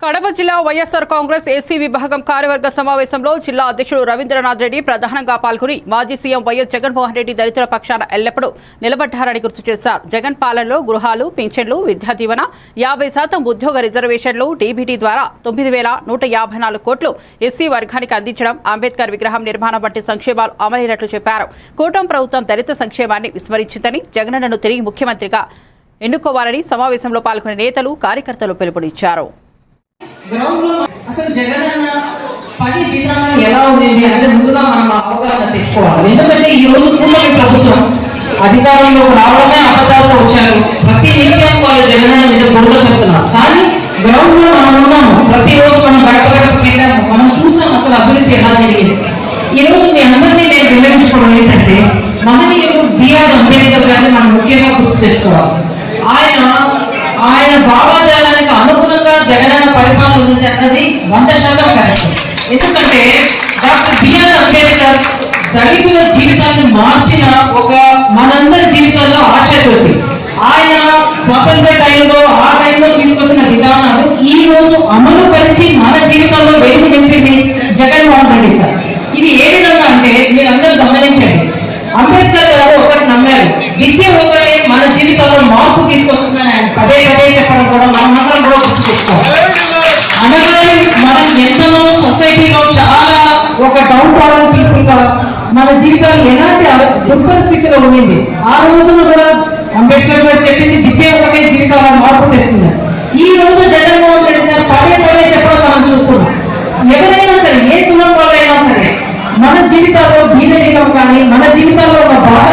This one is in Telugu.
కడప జిల్లా వైఎస్ఆర్ కాంగ్రెస్ ఏసీ విభాగం కార్యవర్గ సమావేశంలో జిల్లా అధ్యక్షుడు రవీంద్రనాథ్ రెడ్డి ప్రధానంగా పాల్గొని మాజీ సీఎం వైఎస్ జగన్మోహన్ రెడ్డి దళితుల పక్షాన ఎల్లప్పుడూ నిలబడ్డారని గుర్తు చేశారు. జగన్ పాలనలో గృహాలు పింఛన్లు విద్యా దీవెన యాభై శాతం ఉద్యోగ రిజర్వేషన్లు డీబీటీ ద్వారా తొమ్మిది వేల నూట యాభై నాలుగు కోట్లు ఎస్సీ వర్గానికి అందించడం అంబేద్కర్ విగ్రహం నిర్మాణం వంటి సంక్షేమాలు అమలైనట్లు చెప్పారు. కూటమి ప్రభుత్వం దళిత సంక్షేమాన్ని విస్మరించిందని జగనన్నను తిరిగి ముఖ్యమంత్రిగా ఎన్నుకోవాలని సమావేశంలో పాల్గొనే నేతలు కార్యకర్తలు పిలుపునిచ్చారు. గ్రౌండ్ విధానం ఎలా ఉండేది అంటే ముందుగా మనం అవగాహన తెచ్చుకోవాలి. ఎందుకంటే ఈ రోజు కూటమి ప్రభుత్వం అధికారంలోకి రావడమే అబద్ధాలతో వచ్చారు. ప్రతి నిమిషం వాళ్ళు జగన్ మీద బురద చెప్తున్నారు కానీ గ్రౌండ్లో మనం ఉన్నాము. ప్రతి రోజు మనం గడప గడపకి వెళ్ళాము మనం చూసాం అసలు అభివృద్ధి ఎలా జరిగింది. ఈ రోజు మీ అందరినీ నేను వివరించుకోవడం ఏంటంటే మహనీయులు బిఆర్ అంబేద్కర్ గారిని మనం ముఖ్యంగా గుర్తు తెచ్చుకోవాలి. ఆయన భావాజాలానికి అనుగుణంగా జగనన్న పరిపాలన ఉంది అన్నది వంద శాతం కరెక్ట్. ఎందుకంటే డాక్టర్ బిఆర్ అంబేద్కర్ దళితుల జీవితాన్ని మార్చిన ఒక మనందరి జీవితాల్లో ఆశాజ్యోతి ఆయన స్వాతంత్ర టైంలో ఆ టైంలో తీసుకొచ్చిన విధానాలు ఈ రోజు అమలు పరిచి మన జీవితాల్లో వెలుగు అనగానే మనం ఎంతనో సొసైటీలో చాలా ఒక డౌన్ ఫాల్ పీపుల్ మన జీవితాలు ఎలాంటి దుర్పరిస్థితిలో ఉండింది? ఆ రోజున కూడా అంబేద్కర్ గారు చెప్పింది విద్య ఒకటే జీవితాలను మార్పు తెస్తున్నారు ఈ రోజు జగన్మోహన్ రెడ్డి సార్ పదే పదే చెప్పడం మనం చూస్తున్నాం. ఎవరైనా సరే ఏ కులం వాళ్ళైనా సరే మన జీవితాల్లో దీనరికం కానీ మన జీవితాల్లో ఉన్న బాధ